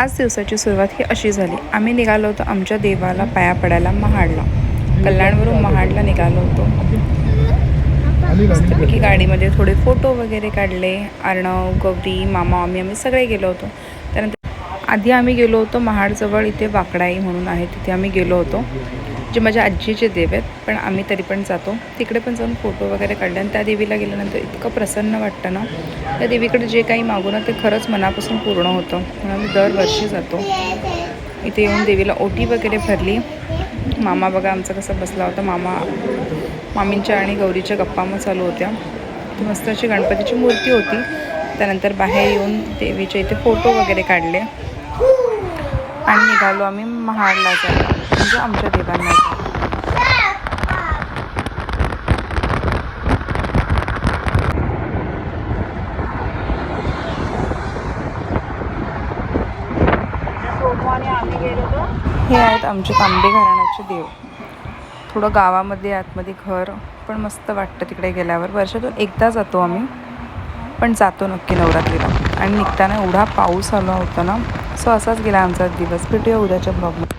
आज दिवसाची सुरुवात ही अशी झाली. आम्ही निघालो होतो आमच्या देवाला पाया पडायला महाडला. कल्याणवरून महाडला निघालो होतो. मस्तपैकी गाडीमध्ये थोडे फोटो वगैरे काढले. अर्णव गौरी मामा आम्ही आम्ही सगळे गेलो होतो. त्यानंतर आधी आम्ही गेलो होतो महाडजवळ इथे वाकडाई म्हणून आहे तिथे आम्ही गेलो होतो. जे माझ्या आजीचे देव आहेत पण आम्ही तरी पण जातो. तिकडे पण जाऊन फोटो वगैरे काढले आणि त्या देवीला गेल्यानंतर इतकं प्रसन्न वाटतं ना. त्या देवीकडे जे काही मागू ना ते खरंच मनापासून पूर्ण होतं. म्हणून आम्ही दरवर्षी जातो. इथे येऊन देवीला ओटी वगैरे भरली. मामा बघा आमचा कसा बसला होता. मामा मामींच्या आणि गौरीच्या गप्पा मग चालू होत्या. मस्त अशी गणपतीची मूर्ती होती. त्यानंतर बाहेर येऊन देवीच्या इथे फोटो वगैरे काढले. आणि निघालो आम्ही महाडला जायला. म्हणजे आमच्या देवांना हे आहेत आमचे तांबे घराण्याचे देव. थोडं गावामध्ये आतमध्ये घर पण मस्त वाटतं तिकडे गेल्यावर. वर्षातून एकदा जातो आम्ही पण जातो नक्की नवरात्रीला. आणि निघताना एवढा पाऊस आला होता ना सो असाच गेला आमचा दिवस. भेटूया उद्याच्या ब्लॉगमध्ये